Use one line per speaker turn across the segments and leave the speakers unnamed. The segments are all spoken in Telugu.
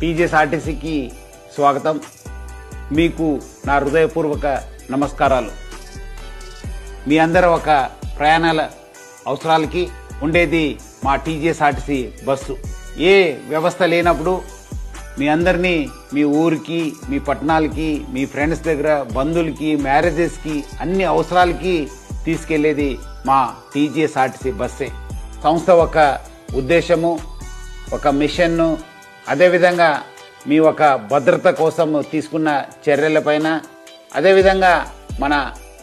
టీజీఎస్ఆర్టీసీకి స్వాగతం. మీకు నా హృదయపూర్వక నమస్కారాలు. మీ అందరూ ఒక ప్రయాణాల అవసరాలకి ఉండేది మా టీజీఎస్ఆర్టీసీ బస్సు. ఏ వ్యవస్థ లేనప్పుడు మీ అందరినీ మీ ఊరికి మీ పట్టణాలకి మీ ఫ్రెండ్స్ దగ్గర బంధువులకి మ్యారేజెస్కి అన్ని అవసరాలకి తీసుకెళ్ళేది మా టీజీఎస్ఆర్టీసీ బస్సే. సంస్థ ఒక ఉద్దేశము ఒక మిషన్ను అదేవిధంగా మీ ఒక భద్రత కోసం తీసుకున్న చర్యలపైన అదేవిధంగా మన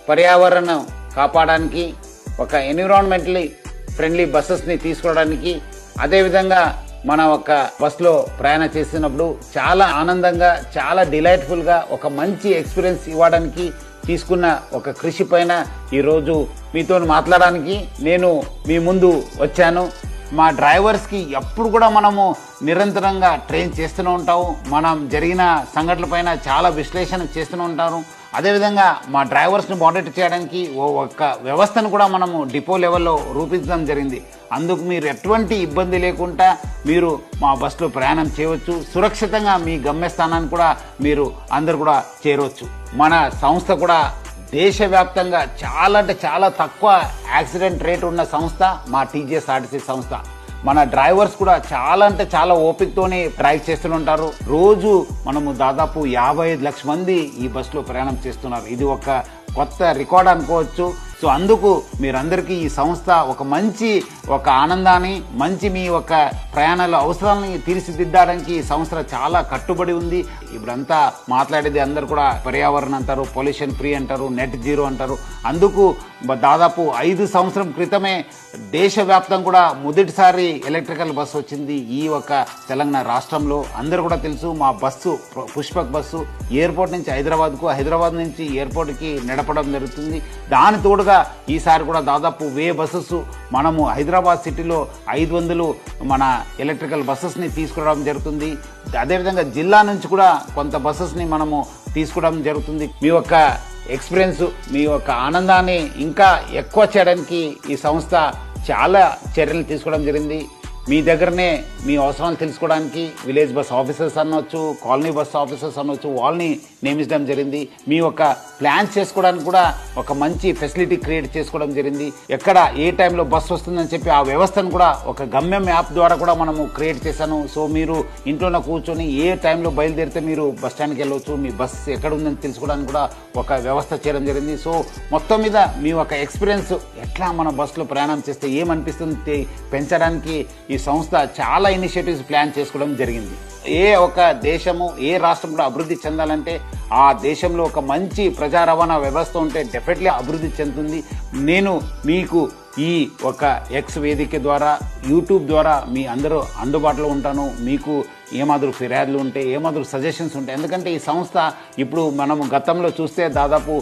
పర్యావరణం కాపాడడానికి ఒక ఎన్విరాన్మెంటలీ ఫ్రెండ్లీ బస్సెస్ని తీసుకోవడానికి అదేవిధంగా మన ఒక బస్సులో ప్రయాణం చేస్తున్నప్పుడు చాలా ఆనందంగా చాలా డిలైట్ఫుల్గా ఒక మంచి ఎక్స్పీరియన్స్ ఇవ్వడానికి తీసుకున్న ఒక కృషి పైన ఈరోజు మీతో మాట్లాడడానికి నేను మీ ముందు వచ్చాను. మా డ్రైవర్స్కి ఎప్పుడు కూడా మనము నిరంతరంగా ట్రైన్ చేస్తూనే ఉంటాము. మనం జరిగిన సంఘటనల పైన చాలా విశ్లేషణ చేస్తూనే ఉంటారు. అదేవిధంగా మా డ్రైవర్స్ని మానిటర్ చేయడానికి ఓ ఒక్క వ్యవస్థను కూడా మనము డిపో లెవెల్లో రూపించడం జరిగింది. అందుకు మీరు ఎటువంటి ఇబ్బంది లేకుండా మీరు మా బస్సులో ప్రయాణం చేయవచ్చు. సురక్షితంగా మీ గమ్యస్థానాన్ని కూడా మీరు అందరు కూడా చేరవచ్చు. మన సంస్థ కూడా దేశవ్యాప్తంగా చాలా అంటే చాలా తక్కువ యాక్సిడెంట్ రేట్ ఉన్న సంస్థ మా టీజీఎస్ఆర్టీసీ సంస్థ. మన డ్రైవర్స్ కూడా చాలా అంటే చాలా ఓపికతోనే డ్రైవ్ చేస్తుంటారు రోజు మనము దాదాపు యాభై ఐదు లక్షల మంది ఈ బస్సులో ప్రయాణం చేస్తున్నారు. ఇది ఒక కొత్త రికార్డ్ అనుకోవచ్చు. సో అందుకు మీరందరికీ ఈ సంస్థ ఒక మంచి ఒక ఆనందాన్ని మంచి మీ ఒక ప్రయాణాల అవసరాలని తీర్చిదిద్దడానికి ఈ సంస్థ చాలా కట్టుబడి ఉంది. ఇప్పుడంతా మాట్లాడేది అందరు కూడా పర్యావరణం అంటారు పొల్యూషన్ ఫ్రీ అంటారు నెట్ జీరో అంటారు. అందుకు దాదాపు ఐదు సంవత్సరం క్రితమే దేశవ్యాప్తం కూడా మొదటిసారి ఎలక్ట్రికల్ బస్సు వచ్చింది ఈ ఒక తెలంగాణ రాష్ట్రంలో. అందరూ కూడా తెలుసు మా బస్సు పుష్పక్ బస్సు ఎయిర్పోర్ట్ నుంచి హైదరాబాద్కు హైదరాబాద్ నుంచి ఎయిర్పోర్ట్కి నడపడం జరుగుతుంది. దాని తోడుగా ఈసారి కూడా దాదాపు వే బస్సెస్ మనము హైదరాబాద్ సిటీలో ఐదు వందలు మన ఎలక్ట్రికల్ బస్సెస్ని తీసుకురావడం జరుగుతుంది. అదేవిధంగా జిల్లా నుంచి కూడా కొంత బస్సెస్ని మనము తీసుకోవడం జరుగుతుంది. మీ యొక్క ఎక్స్పీరియన్స్ మీ యొక్క ఆనందాన్ని ఇంకా ఎక్కువ చేయడానికి ఈ సంస్థ చాలా చర్యలు తీసుకోవడం జరిగింది. మీ దగ్గరనే మీ అవసరాలు తెలుసుకోవడానికి విలేజ్ బస్ ఆఫీసర్స్ అనవచ్చు కాలనీ బస్ ఆఫీసర్స్ అనవచ్చు వాళ్ళని నియమించడం జరిగింది. మీ యొక్క ప్లాన్స్ చేసుకోవడానికి కూడా ఒక మంచి ఫెసిలిటీ క్రియేట్ చేసుకోవడం జరిగింది. ఎక్కడ ఏ టైంలో బస్ వస్తుందని చెప్పి ఆ వ్యవస్థను కూడా ఒక గమ్యం యాప్ ద్వారా కూడా మనము క్రియేట్ చేశాను. సో మీరు ఇంట్లోనే కూర్చొని ఏ టైంలో బయలుదేరితే మీరు బస్ స్టాండ్కి వెళ్ళవచ్చు మీ బస్ ఎక్కడ ఉందని తెలుసుకోవడానికి కూడా ఒక వ్యవస్థ చేయడం జరిగింది. సో మొత్తం మీద మీ ఒక ఎక్స్పీరియన్స్ ఎట్లా మన బస్సులో ప్రయాణం చేస్తే ఏమనిపిస్తుంది పెంచడానికి ఈ సంస్థ చాలా ఇనిషియేటివ్స్ ప్లాన్ చేసుకోవడం జరిగింది. ఏ ఒక దేశము ఏ రాష్ట్రం కూడా అభివృద్ధి చెందాలంటే ఆ దేశంలో ఒక మంచి ప్రజా రవాణా వ్యవస్థ ఉంటే డెఫినెట్లీ అభివృద్ధి చెందుతుంది. నేను మీకు ఈ ఒక ఎక్స్ వేదిక ద్వారా యూట్యూబ్ ద్వారా మీ అందరూ అందుబాటులో ఉంటాను. మీకు ఏమాదిరి ఫిర్యాదులు ఉంటే ఏమాదిరి సజెషన్స్ ఉంటాయి ఎందుకంటే ఈ సంస్థ ఇప్పుడు మనము గతంలో చూస్తే దాదాపు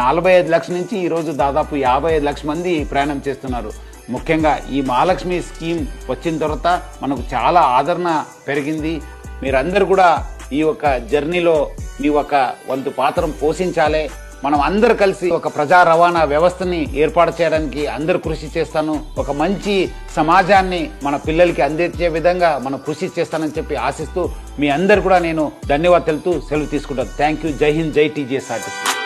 నలభై ఐదు లక్షల నుంచి ఈరోజు దాదాపు యాభై ఐదు లక్షల మంది ప్రయాణం చేస్తున్నారు. ముఖ్యంగా ఈ మహాలక్ష్మి స్కీమ్ వచ్చిన తర్వాత మనకు చాలా ఆదరణ పెరిగింది. మీరందరూ కూడా ఈ యొక్క జర్నీలో మీ ఒక వంతు పాత్రం పోషించాలి. మనం అందరు కలిసి ఒక ప్రజా రవాణా వ్యవస్థని ఏర్పాటు చేయడానికి అందరు కృషి చేస్తాను. ఒక మంచి సమాజాన్ని మన పిల్లలకి అందించే విధంగా మనం కృషి చేస్తానని చెప్పి ఆశిస్తూ మీ అందరు కూడా నేను ధన్యవాదాలు తెలుతూ సెలవు తీసుకుంటాను. థ్యాంక్ యూ జై హింద్ జై టీజీఎస్ ఆర్టిస్ట్